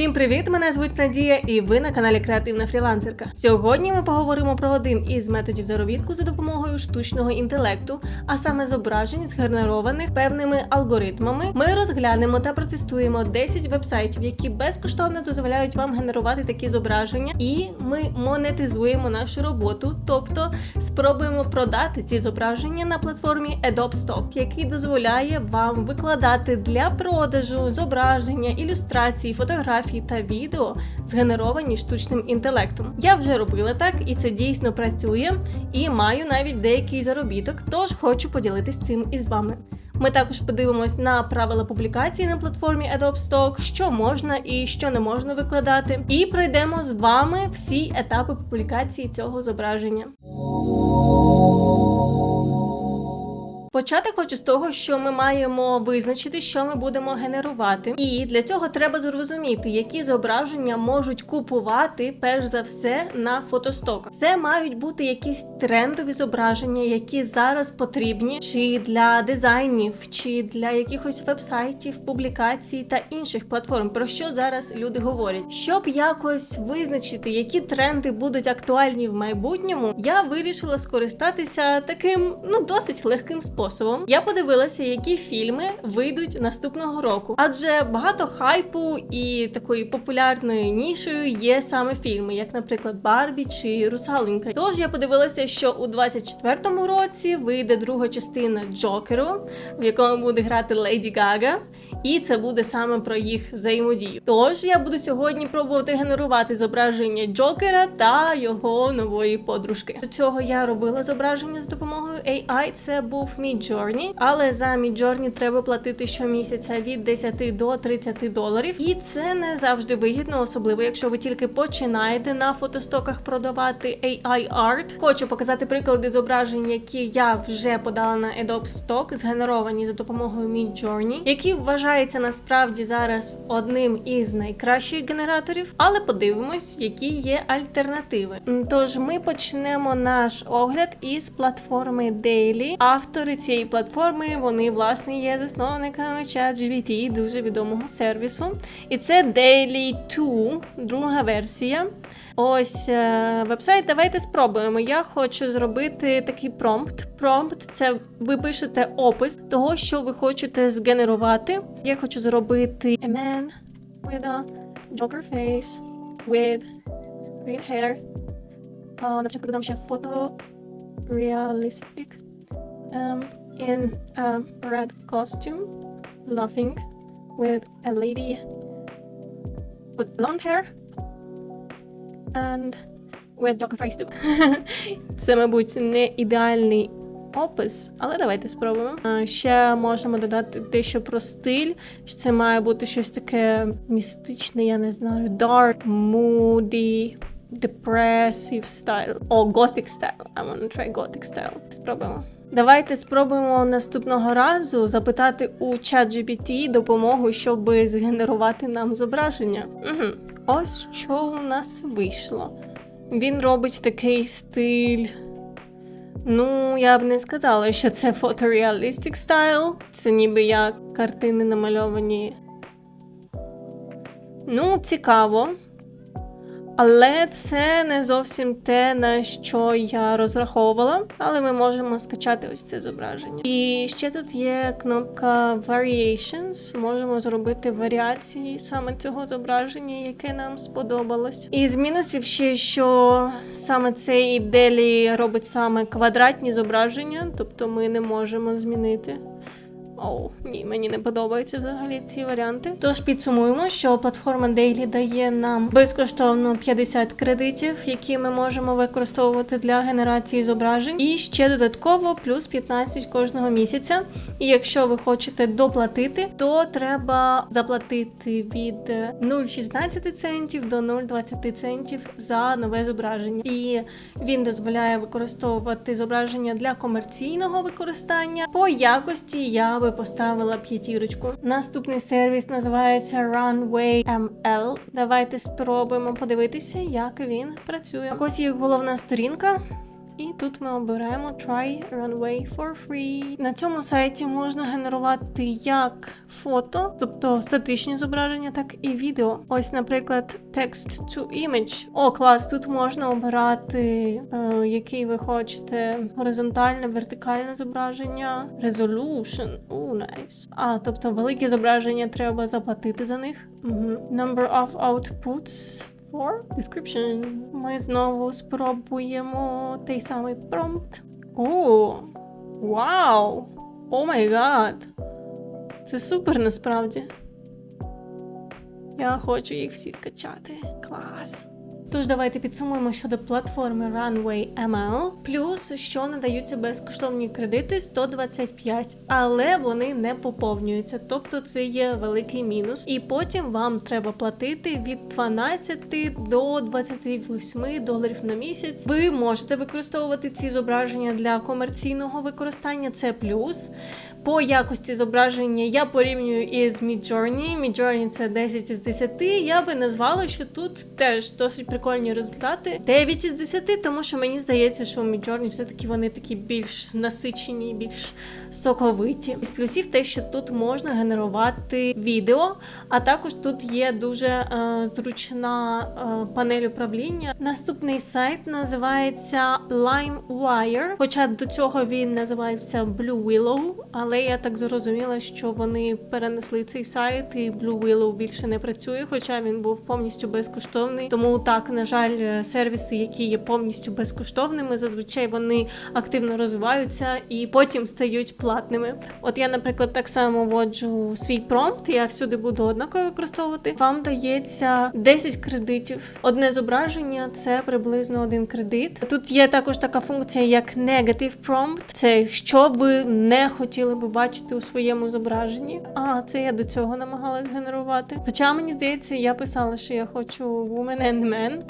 Всім привіт! Мене звуть Надія, і ви на каналі Креативна фрілансерка. Сьогодні ми поговоримо про один із методів заробітку за допомогою штучного інтелекту, а саме зображень, згенерованих певними алгоритмами. Ми розглянемо та протестуємо 10 вебсайтів, які безкоштовно дозволяють вам генерувати такі зображення, і ми монетизуємо нашу роботу, тобто спробуємо продати ці зображення на платформі Adobe Stock, який дозволяє вам викладати для продажу зображення, ілюстрації, фотографії та відео, згенеровані штучним інтелектом. Я вже робила так, і це дійсно працює, і маю навіть деякий заробіток, тож хочу поділитись цим із вами. Ми також подивимось на правила публікації на платформі Adobe Stock, що можна і що не можна викладати, і пройдемо з вами всі етапи публікації цього зображення. Почати хочу з того, що ми маємо визначити, що ми будемо генерувати, і для цього треба зрозуміти, які зображення можуть купувати перш за все на фотостоках. Це мають бути якісь трендові зображення, які зараз потрібні, чи для дизайнів, чи для якихось вебсайтів, публікацій та інших платформ, про що зараз люди говорять. Щоб якось визначити, які тренди будуть актуальні в майбутньому, я вирішила скористатися таким ну досить легким способом способом я подивилася, які фільми вийдуть наступного року, адже багато хайпу і такою популярною нішою є саме фільми, як, наприклад, Барбі чи Русаленька. Тож я подивилася, що у 24-му році вийде друга частина Джокеру, в якому буде грати Леді Гага. І це буде саме про їх взаємодію. Тож я буду сьогодні пробувати генерувати зображення Джокера та його нової подружки. До цього я робила зображення з допомогою AI. Це був Midjourney, але за Midjourney треба платити щомісяця від 10 до 30 доларів. І це не завжди вигідно, особливо якщо ви тільки починаєте на фотостоках продавати AI Art. Хочу показати приклади зображень, які я вже подала на Adobe Stock, згенеровані за допомогою Midjourney, які вважаються насправді зараз одним із найкращих генераторів, але подивимось, які є альтернативи. Тож ми почнемо наш огляд із платформи Daily. Автори цієї цієї платформи вони власне є засновниками ChatGPT, дуже відомого сервісу. І це Daily 2, друга версія. Ось е, вебсайт. Давайте спробуємо. Я хочу зробити такий промпт. Промпт це ви пишете опис того, що ви хочете згенерувати. Я хочу зробити a man with a joker face with green hair. Uh, Наприклад, додам ще фото realistic. Um, in a red costume, laughing with a lady with blonde hair and with Joker face too. Це, мабуть, не ідеальний опис, але давайте спробуємо. Ще можемо додати дещо про стиль, що це має бути щось таке містичне, я не знаю, dark, moody, depressive style. О, gothic style. I wanna try gothic style. Спробуємо. Давайте спробуємо наступного разу запитати у ChatGPT допомогу, щоб згенерувати нам зображення. Угу. Ось що у нас вийшло. Він робить такий стиль. Ну, я б не сказала, що це фотореалістик стайл. Це ніби як картини намальовані. Ну, цікаво. Але це не зовсім те, на що я розраховувала. Але ми можемо скачати ось це зображення. І ще тут є кнопка Variations. Можемо зробити варіації саме цього зображення, яке нам сподобалось. І з мінусів ще, що саме цей делі робить саме квадратні зображення, тобто ми не можемо змінити. Оу, ні, мені не подобаються взагалі ці варіанти. Тож підсумуємо, що платформа Daily дає нам безкоштовно 50 кредитів, які ми можемо використовувати для генерації зображень, і ще додатково плюс 15 кожного місяця. І якщо ви хочете доплатити, то треба заплатити від 0,16 центів до 0,20 центів за нове зображення. І він дозволяє використовувати зображення для комерційного використання. По якості я би поставила п'ятірочку. Наступний сервіс називається Runway ML. Давайте спробуємо подивитися, як він працює. Ось їх головна сторінка. І тут ми обираємо Try Runway for free. На цьому сайті можна генерувати як фото, тобто статичні зображення, так і відео. Ось, наприклад, Text to Image. О, клас! Тут можна обирати, е, який ви хочете горизонтальне, вертикальне зображення, Resolution. О, nice. А, тобто великі зображення треба заплатити за них. Угу. Number of outputs. For description. Ми знову спробуємо той самий промпт. О, вау! О май гад! Це супер насправді. Я хочу їх всі скачати. Клас. Тож давайте підсумуємо щодо платформи Runway ML. Плюс, що надаються безкоштовні кредити 125, але вони не поповнюються. Тобто це є великий мінус. І потім вам треба платити від 12 до 28 доларів на місяць. Ви можете використовувати ці зображення для комерційного використання. Це плюс. По якості зображення я порівнюю із Midjourney. Midjourney це 10 із 10. Я би назвала, що тут теж досить прикольні результати. 9 із 10, тому що мені здається, що у Midjourney все-таки вони такі більш насичені, більш соковиті. З плюсів те, що тут можна генерувати відео, а також тут є дуже е, зручна е, панель управління. Наступний сайт називається LimeWire, хоча до цього він називався Blue Willow, але я так зрозуміла, що вони перенесли цей сайт, і Blue Willow більше не працює, хоча він був повністю безкоштовний. Тому так, на жаль, сервіси, які є повністю безкоштовними, зазвичай вони активно розвиваються і потім стають платними. От я, наприклад, так само вводжу свій промпт, я всюди буду однаково використовувати. Вам дається 10 кредитів. Одне зображення це приблизно один кредит. Тут є також така функція, як Negative Prompt. Це що ви не хотіли би бачити у своєму зображенні. А це я до цього намагалась генерувати. Хоча мені здається, я писала, що я хочу Woman and Man.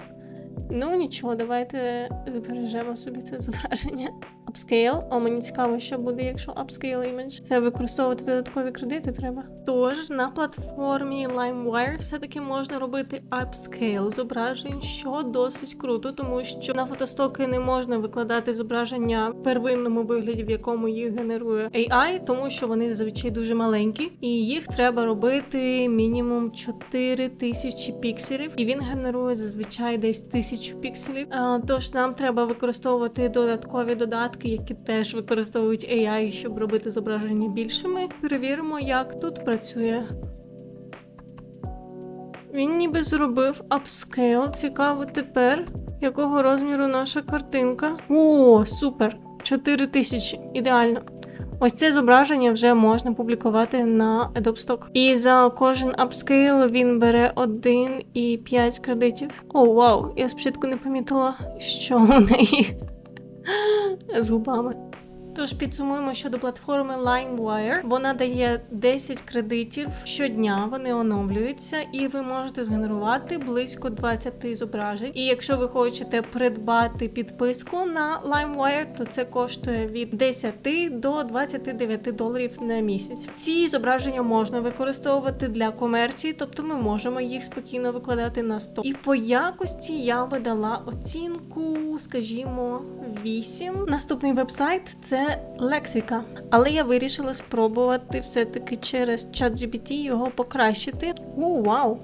Ну нічого, давайте збережемо собі це зображення. Upscale. О, мені цікаво, що буде, якщо upscale image. Це використовувати додаткові кредити треба. Тож на платформі LimeWire все-таки можна робити upscale зображень, що досить круто, тому що на фотостоки не можна викладати зображення в первинному вигляді, в якому їх генерує AI, тому що вони зазвичай дуже маленькі, і їх треба робити мінімум 4000 пікселів, і він генерує зазвичай десь 1000 пікселів. А, Тож нам треба використовувати додаткові додатки, які теж використовують AI, щоб робити зображення більшими. Перевіримо, як тут працює. Він ніби зробив апскейл. Цікаво тепер, якого розміру наша картинка. О, супер! 4000. Ідеально. Ось це зображення вже можна публікувати на Adobe Stock. І за кожен апскейл він бере 1,5 кредитів. О, вау! Я спочатку не помітила, що у неї з губами. Тож підсумуємо щодо платформи LimeWire. Вона дає 10 кредитів щодня, вони оновлюються, і ви можете згенерувати близько 20 зображень. І якщо ви хочете придбати підписку на LimeWire, то це коштує від 10 до 29 доларів на місяць. Ці зображення можна використовувати для комерції, тобто ми можемо їх спокійно викладати на 100. І по якості я би дала оцінку, скажімо, 8. Наступний вебсайт це лексика. Але я вирішила спробувати все-таки через ChatGPT його покращити. У, вау!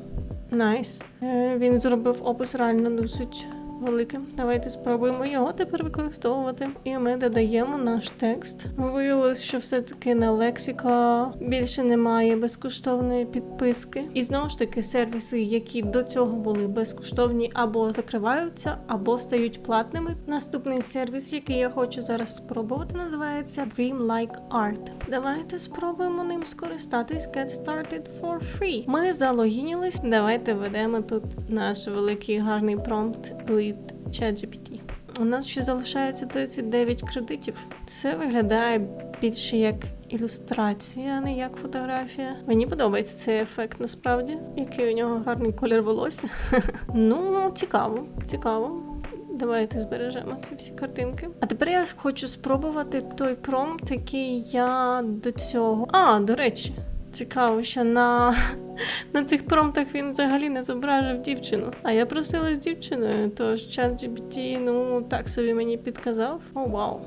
Найс. Е, Він зробив опис реально досить великим. Давайте спробуємо його тепер використовувати. І ми додаємо наш текст. Виявилось, що все-таки на лексика більше немає безкоштовної підписки. І знову ж таки, сервіси, які до цього були безкоштовні, або закриваються, або стають платними. Наступний сервіс, який я хочу зараз спробувати, називається Dreamlike Art. Давайте спробуємо ним скористатись. Get started for free. Ми залогінілись. Давайте введемо тут наш великий гарний промпт від ChatGPT. У нас ще залишається 39 кредитів. Це виглядає більше як ілюстрація, а не як фотографія. Мені подобається цей ефект насправді, який у нього гарний колір волосся. ну, цікаво, цікаво. Давайте збережемо ці всі картинки. А тепер я хочу спробувати той промпт, який я до цього. А, до речі, Цікаво, що на, на цих промптах він взагалі не зображив дівчину. А я просила з дівчиною, тож ChatGPT, ну так собі мені підказав. О, вау.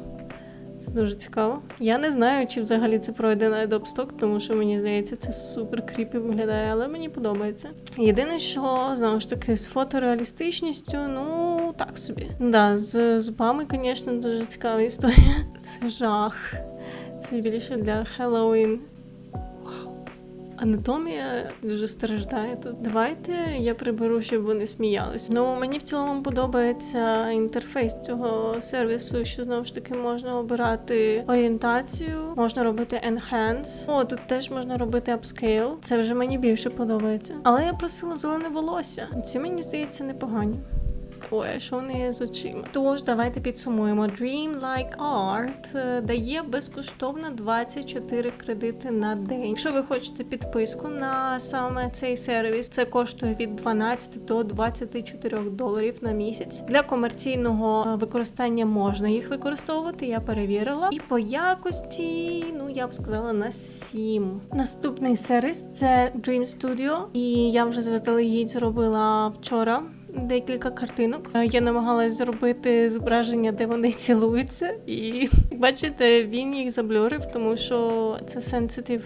Це дуже цікаво. Я не знаю, чи взагалі це пройде на Adobe Stock, тому що мені здається, це супер кріпі виглядає, але мені подобається. Єдине, що знову ж таки з фотореалістичністю, ну так собі. Да, з зубами, звісно, дуже цікава історія. Це жах. Це більше для Хеллоуін. Анатомія дуже страждає тут. Давайте я приберу, щоб вони сміялись. Ну мені в цілому подобається інтерфейс цього сервісу, що знову ж таки можна обирати орієнтацію, можна робити enhance. О, тут теж можна робити upscale. Це вже мені більше подобається. Але я просила зелене волосся. Ці мені здається непогані. А що з очима? Тож давайте підсумуємо. Dream Like Art е, дає безкоштовно 24 кредити на день. Якщо ви хочете підписку на саме цей сервіс, це коштує від 12 до 24 доларів на місяць. Для комерційного е, використання можна їх використовувати. Я перевірила. І по якості, ну я б сказала, на 7. Наступний сервіс це Dream Studio. І я вже заздалегідь зробила вчора декілька картинок. Е, Я намагалась зробити зображення, де вони цілуються, і бачите, він їх заблюрив, тому що це sensitive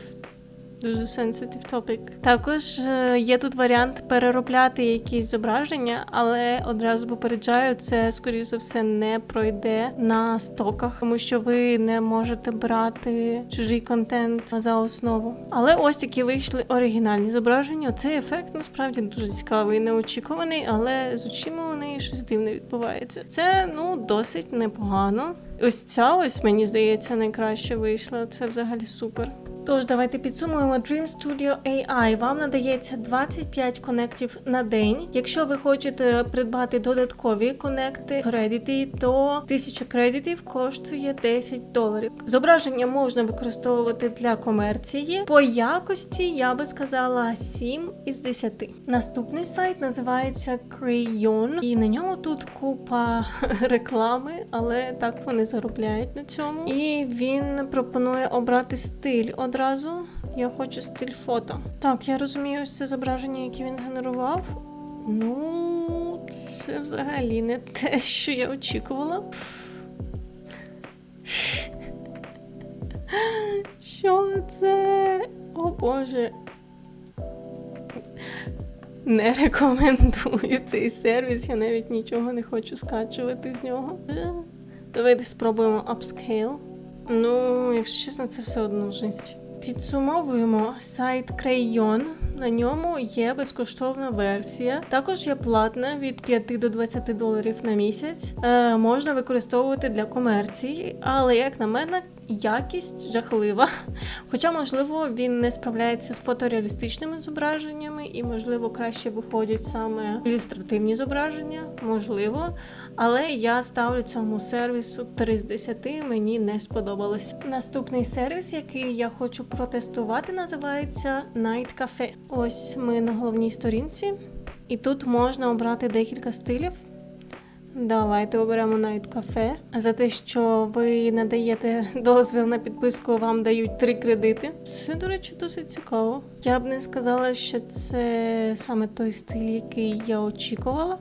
Дуже sensitive topic. Також е, є тут варіант переробляти якісь зображення, але одразу попереджаю, це скоріше за все не пройде на стоках, тому що ви не можете брати чужий контент за основу. Але ось такі вийшли оригінальні зображення. Цей ефект насправді дуже цікавий, неочікуваний, але з очима у неї щось дивне відбувається. Це ну досить непогано. Ось ця ось мені здається найкраще вийшла. Це взагалі супер. Тож, давайте підсумуємо Dream Studio AI. Вам надається 25 конектів на день. Якщо ви хочете придбати додаткові конекти, кредити, то 1000 кредитів коштує 10 доларів. Зображення можна використовувати для комерції. По якості я би сказала 7 із 10. Наступний сайт називається Crayon, і на ньому тут купа реклами, але так вони заробляють на цьому. І він пропонує обрати стиль одразу. Я хочу стиль фото. Так, я розумію ось це зображення, яке він генерував. Ну, це взагалі не те, що я очікувала. Що це? О Боже. Не рекомендую цей сервіс, я навіть нічого не хочу скачувати з нього. Давайте спробуємо upscale. Ну, якщо чесно, це все одно жесть. Підсумовуємо сайт Crayon. На ньому є безкоштовна версія. Також є платна від 5 до 20 доларів на місяць. Е, можна використовувати для комерції, але як на мене, якість жахлива. Хоча, можливо, він не справляється з фотореалістичними зображеннями, і, можливо, краще виходять саме ілюстративні зображення, можливо. Але я ставлю цьому сервісу 3 з 10, мені не сподобалось. Наступний сервіс, який я хочу протестувати, називається Night Cafe. Ось ми на головній сторінці, і тут можна обрати декілька стилів. Давайте оберемо Night Cafe. За те, що ви надаєте дозвіл на підписку, вам дають три кредити. Це, до речі, досить цікаво. Я б не сказала, що це саме той стиль, який я очікувала.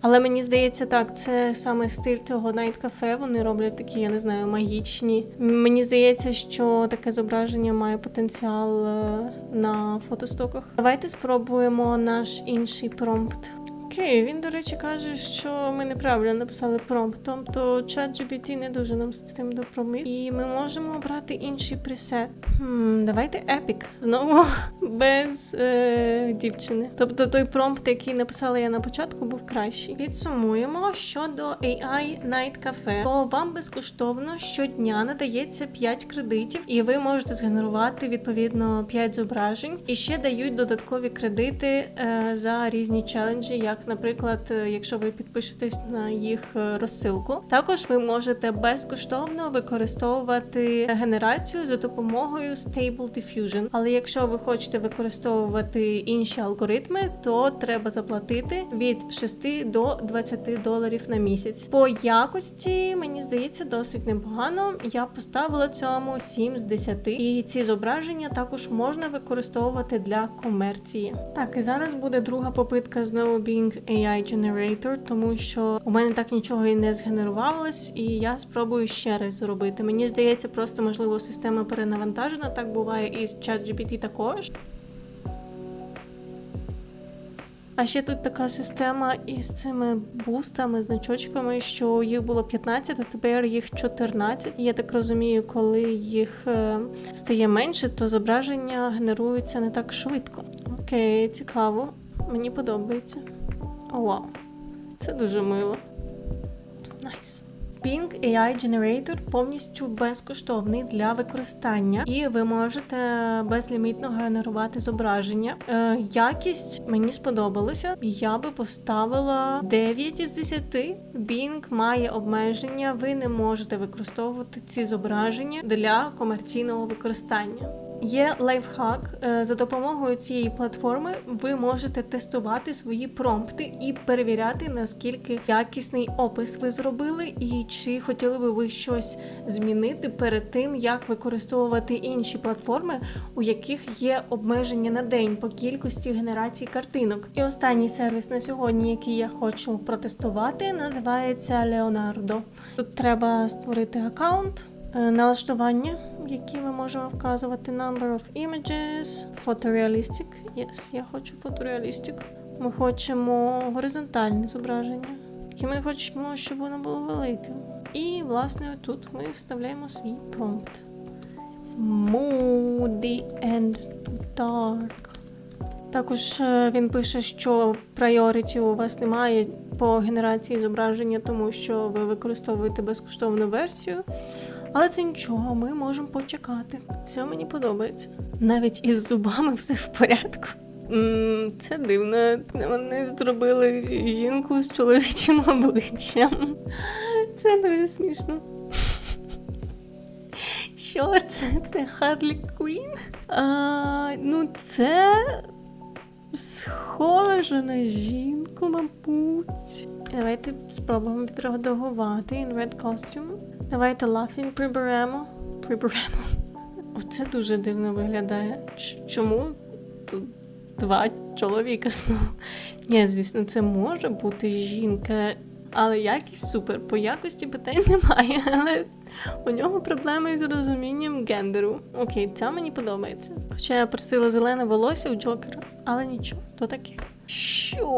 Але мені здається, так, це саме стиль цього Night Cafe. Вони роблять такі, я не знаю, магічні. Мені здається, що таке зображення має потенціал е, на фотостоках. Давайте спробуємо наш інший промпт. Окей, він, до речі, каже, що ми неправильно написали промпт, тобто ChatGPT не дуже нам з цим допоміг. І ми можемо обрати інший пресет. Хм, давайте Epic. Знову без е, дівчини. Тобто той промпт, який написала я на початку, був кращий. Підсумуємо щодо AI Night Cafe, то вам безкоштовно щодня надається 5 кредитів, і ви можете згенерувати відповідно 5 зображень. І ще дають додаткові кредити е, за різні челенджі, як як, наприклад, е, якщо ви підпишетесь на їх е, розсилку. Також ви можете безкоштовно використовувати генерацію за допомогою Stable Diffusion. Але якщо ви хочете використовувати інші алгоритми, то треба заплатити від 6 до 20 доларів на місяць. По якості мені здається досить непогано. Я поставила цьому 7 з 10. І ці зображення також можна використовувати для комерції. Так, і зараз буде друга попитка знову Bing AI Generator, тому що у мене так нічого і не згенерувалось, і я спробую ще раз зробити. Мені здається, просто можливо система перенавантажена. Так буває і з ChatGPT також. А ще тут така система із цими бустами, значочками, що їх було 15, а тепер їх 14. І я так розумію, коли їх е, стає менше, то зображення генеруються не так швидко. Окей, цікаво. Мені подобається. Вау. Це дуже мило. Найс. Bing AI Generator повністю безкоштовний для використання, і ви можете безлімітно генерувати зображення. Е, якість мені сподобалася. Я би поставила 9 із 10. Bing має обмеження. Ви не можете використовувати ці зображення для комерційного використання. Є лайфхак. Е, За допомогою цієї платформи ви можете тестувати свої промпти і перевіряти, наскільки якісний опис ви зробили, і чи хотіли би ви щось змінити перед тим, як використовувати інші платформи, у яких є обмеження на день по кількості генерації картинок. І останній сервіс на сьогодні, який я хочу протестувати, називається Leonardo. Тут треба створити аккаунт. Е, Налаштування, які ми можемо вказувати number of images, photorealistic. Yes, я хочу photorealistic. Ми хочемо горизонтальне зображення. І ми хочемо, щоб воно було великим. І, власне, тут ми вставляємо свій промпт. Moody and dark. Також е, він пише, що прайоріті у вас немає по генерації зображення, тому що ви використовуєте безкоштовну версію. Але це нічого, ми можемо почекати. Це мені подобається. Навіть із зубами все в порядку. Це дивно. Вони зробили жінку з чоловічим обличчям. Це дуже смішно. Що це? Це Харлі Квін? А, ну, це схоже на жінку, мабуть. Давайте спробуємо відредагувати in red costume. Давайте laughing приберемо. Приберемо. Оце дуже дивно виглядає. Чому тут два чоловіка знову? Ні, звісно, це може бути жінка, але якість супер. По якості питань немає, але у нього проблеми з розумінням гендеру. Окей, це мені подобається. Хоча я просила зелене волосся у Джокера, але нічого, то таке. Що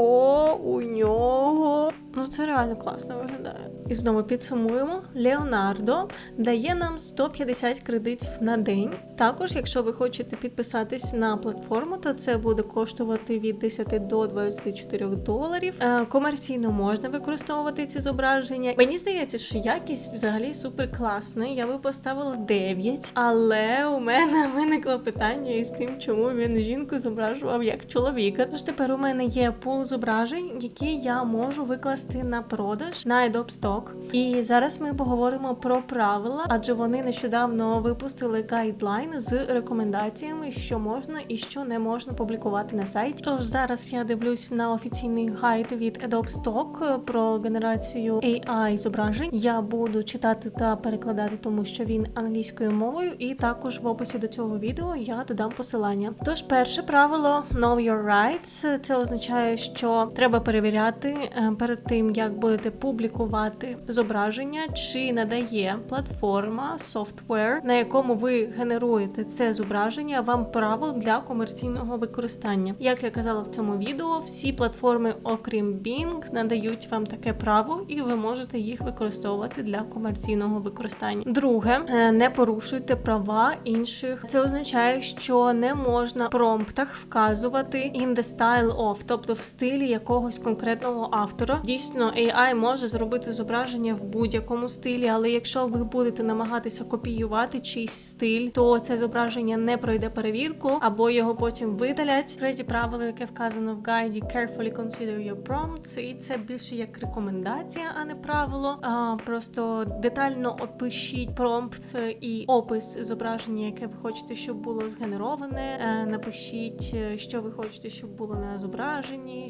у нього? Ну це реально класно виглядає. І знову підсумуємо: Леонардо дає нам 150 кредитів на день. Також, якщо ви хочете підписатись на платформу, то це буде коштувати від 10 до 24 доларів. Е, комерційно можна використовувати ці зображення. Мені здається, що якість взагалі супер класна. Я би поставила 9, але у мене виникло питання із тим, чому він жінку зображував як чоловіка. Тож тепер у мене є пул зображень, які я можу викласти на продаж на Adobe Stock. І зараз ми поговоримо про правила, адже вони нещодавно випустили гайдлайн з рекомендаціями, що можна і що не можна публікувати на сайті. Тож зараз я дивлюсь на офіційний гайд від Adobe Stock про генерацію AI зображень. Я буду читати та перекладати, тому що він англійською мовою, і також в описі до цього відео я додам посилання. Тож, перше правило Know Your Rights. Це означає, що треба перевіряти е, перед тим, як будете публікувати зображення, чи надає платформа софтвер, на якому ви генеруєте це зображення, вам право для комерційного використання. Як я казала в цьому відео, всі платформи, окрім Bing, надають вам таке право, і ви можете їх використовувати для комерційного використання. Друге, е, не порушуйте права інших. Це означає, що не можна в промптах вказувати in the style of, тобто в стилі якогось конкретного автора. Дійсно AI може зробити зображення в будь-якому стилі, але якщо ви будете намагатися копіювати чийсь стиль, то це зображення не пройде перевірку або його потім видалять. Третє правило, яке вказано в гайді carefully consider your prompts, і це більше як рекомендація, а не правило. А, Просто детально опишіть промпт і опис зображення, яке ви хочете, щоб було згенероване. Е, Напишіть, е, що ви хочете, щоб було на зображенні,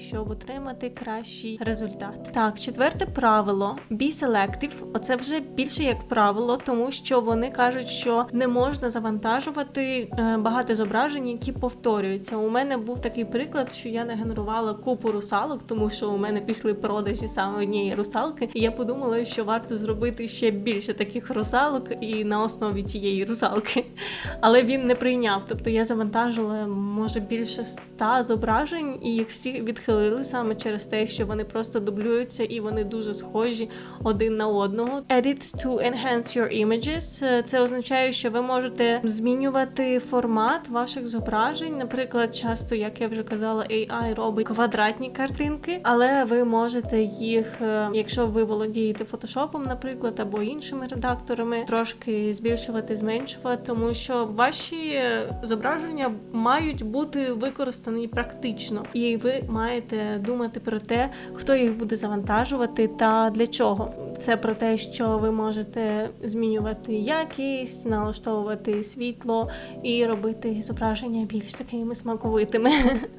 щоб отримати кращий результат. Так, четверте правило be selective. Оце вже більше як правило, тому що вони кажуть, що не можна завантажувати е, багато зображень, які повторюються. У мене був такий приклад, що я не генерувала купу русалок, тому що у мене пішли продажі саме однієї русалки. І я подумала, що варто зробити ще більше таких русалок і на основі цієї русалки. Але він не прийняв. Тобто я завантажила може більше ста зображень, і їх всі відхилили саме через те, що вони просто дублюються і вони дуже схожі один на одного. Edit to enhance your images. Е, Це означає, що ви можете змінювати формат ваших зображень. Наприклад, часто, як я вже казала, AI робить квадратні картинки, але ви можете їх, е, якщо ви володієте фотошопом, наприклад, або іншими редакторами, трошки збільшувати, зменшувати, тому що ваші е, зображення мають бути використані практично, і ви маєте думати про те, хто їх буде завантажувати та для чого. Це про те, що ви можете змінювати якість, налаштовувати світло і робити зображення більш такими смаковитими.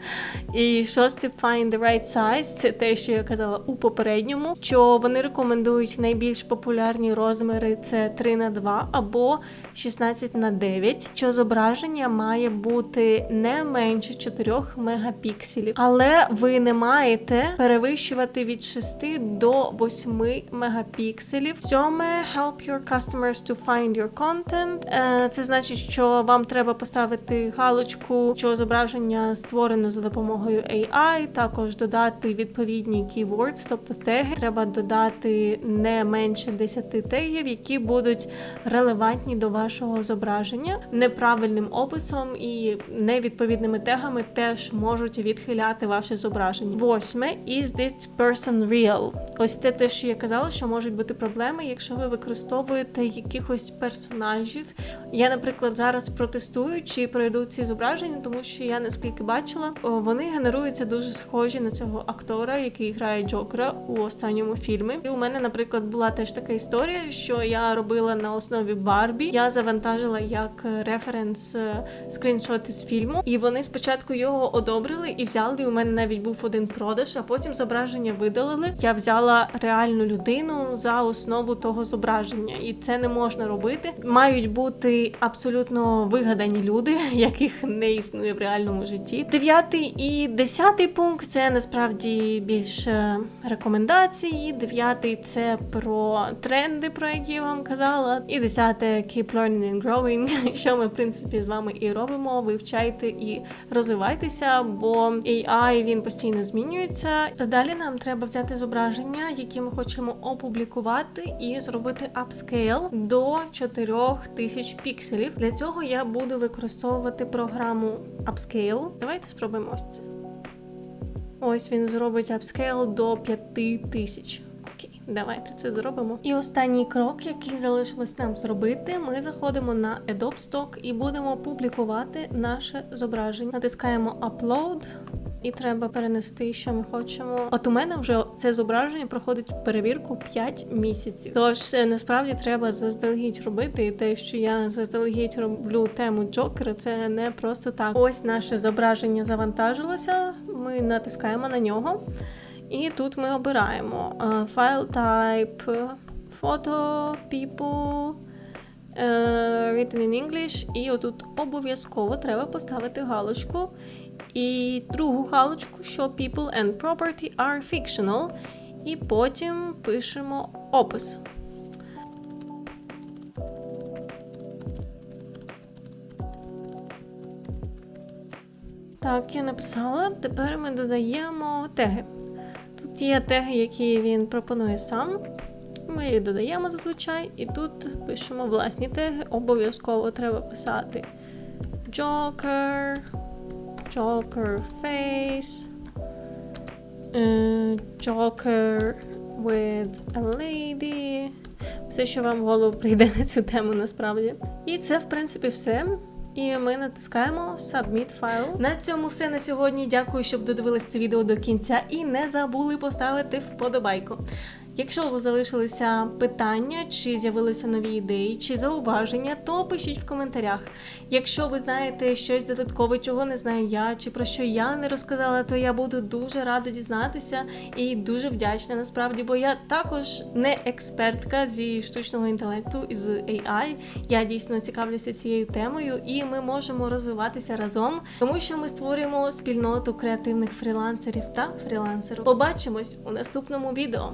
І шосте find the right size – це те, що я казала у попередньому, що вони рекомендують найбільш популярні розміри це 3 на 2 або 16 на 9, що зображення має бути не менше 4 мегапікселів, але ви не маєте перевищувати від 6 до 8 мегапікселів. Сьоме help your customers to find your content. Е, Це значить, що вам треба поставити галочку, що зображення створено за допомогою AI, також додати відповідні keywords, тобто теги. Треба додати не менше 10 тегів, які будуть релевантні до вашого зображення. Неправильним описом і невідповідними тегами теж можуть відхиляти ваше зображення. Восьме is this person real? Ось це те, що я казала, що можуть бути проблеми, якщо ви використовуєте якихось персонажів. Я, наприклад, зараз протестую чи пройду ці зображення, тому що я наскільки бачила, вони генеруються дуже схожі на цього актора, який грає Джокера у останньому фільмі. І у мене, наприклад, була теж така історія, що я робила на основі Барбі. Я завантажила як референс е, скріншоти з фільму, і вони спочатку його одобрили і взяли. І у мене навіть був один продаж, а потім зображення видалили. Я взяла реальну людину за основу того зображення, і це не можна робити. Мають бути абсолютно вигадані люди, яких не існує в реальному житті. Дев'ятий і десятий пункт це насправді більше рекомендації. Дев'ятий це про тренди, про які я вам казала. І десяте keep learning and growing, що ми в принципі з вами і робимо. Вивчайте і розвивайтеся, бо AI він постійно змінюється. Далі нам треба взяти зображення, які ми хочемо опублікувати, і зробити апскейл до 4000 пікселів. Для цього я буду використовувати програму Upscale. Давайте спробуємо ось це. Ось він зробить апскейл до 5000. Окей, давайте це зробимо. І останній крок, який залишилось нам зробити, ми заходимо на Adobe Stock і будемо публікувати наше зображення. Натискаємо Upload. І треба перенести, що ми хочемо. От у мене вже це зображення проходить перевірку 5 місяців. Тож е, насправді треба заздалегідь робити. І те, що я заздалегідь роблю тему Джокера, це не просто так. Ось наше зображення завантажилося. Ми натискаємо на нього. І тут ми обираємо е, File Type, Photo, People, е, Written in English. І отут обов'язково треба поставити галочку. І другу галочку, що People and Property are fictional. І потім пишемо опис. Так, я написала. Тепер ми додаємо теги. Тут є теги, які він пропонує сам. Ми їх додаємо зазвичай, і тут пишемо власні теги. Обов'язково треба писати Joker, Joker Face, е, Joker with a lady. Все, що вам в голову прийде на цю тему, насправді. І це, в принципі, все. І ми натискаємо Submit file. На цьому все на сьогодні. Дякую, щоб додивились це відео до кінця і не забули поставити вподобайку. Якщо у вас залишилися питання, чи з'явилися нові ідеї, чи зауваження, то пишіть в коментарях. Якщо ви знаєте щось додаткове, чого не знаю я, чи про що я не розказала, то я буду дуже рада дізнатися і дуже вдячна насправді, бо я також не експертка зі штучного інтелекту із AI. Я дійсно цікавлюся цією темою, і ми можемо розвиватися разом, тому що ми створюємо спільноту креативних фрілансерів та фрілансерів. Побачимось у наступному відео.